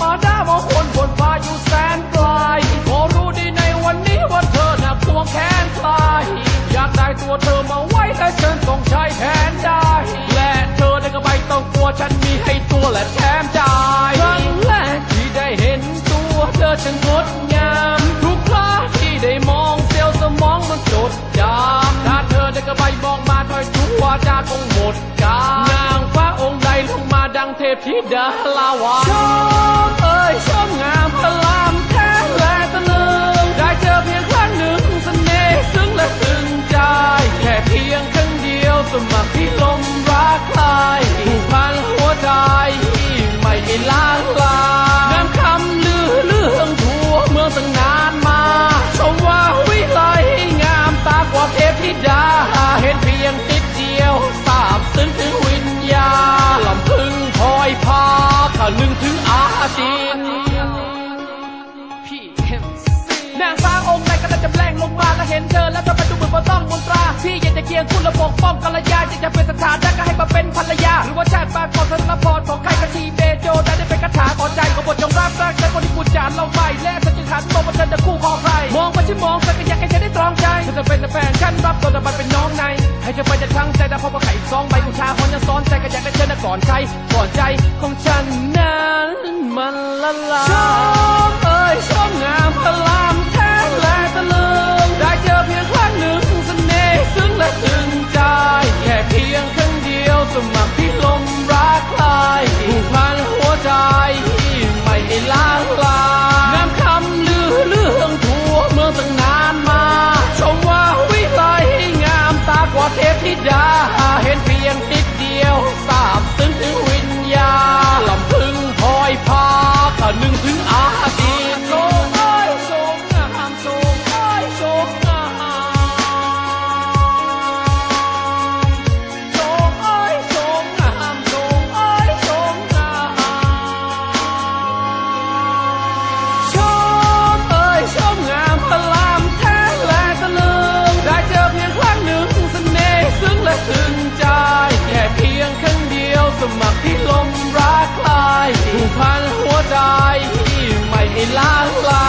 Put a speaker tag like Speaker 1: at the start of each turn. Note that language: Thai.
Speaker 1: มาดามองคนบนฟ้าอยู่แสนไกลขอรู้ดีในวันนี้ว่าเธอหน่ะควงแขนใครอยากได้ตัวเธอมาไว้และฉันต้องใช้แทนได้ และเธอได้ก็ไม่ต้องกลัวฉันมีให้ตัวและแถมใจครั้งแรกที่ได้เห็นตัวเธอฉันงดงามทุกครั้งที่ได้มองเซลล์สมองมันจดจำถ้าเธอได้ก็ไม่บอกมาถอยทุกวาจาคงหมดกานางฟ้าองค์ใดลงมาดังเทพธิดาลาวา ไม่ล้างลางน้ำคำลือเรื่องทั่วเมืองตั้งนานมาชมว่าวิไลงามตากว่าเทพธิดาเห็นเพียงติดเดียวทราบซึ้งถึงวิญญาลำพึงพอยพาข้านึงถึงอาจินนางฟ้าองค์ไหนก็ได้จะแปลงลงมาแล้วเห็นเธอแล้วก็มาดูเหมือนว่าต้องมนตราพี่อยากจะเคียงคุณและปกป้องกัลยาอยากจะเป็นสถานะก็ให้มาเป็น และฉันจึงหันมองว่าเธอจะคู่ของใคร มองไปที่มองแต่ก็อยากให้เธอได้ตรองใจเธอจะเป็นแฟนฉันรับตัวแต่ไปเป็นน้องใน ให้เธอไปจะทั้งใจแต่พอมาไข่ซองใบกุชาคนยังซ้อนใจก็อยากได้เธอนะก่อนใครก่อนใจของฉันนั้นมันละลายชมเอ้ย มัครที่ลมรักลายผูกพันหัวใจ ไม่ให้ล้า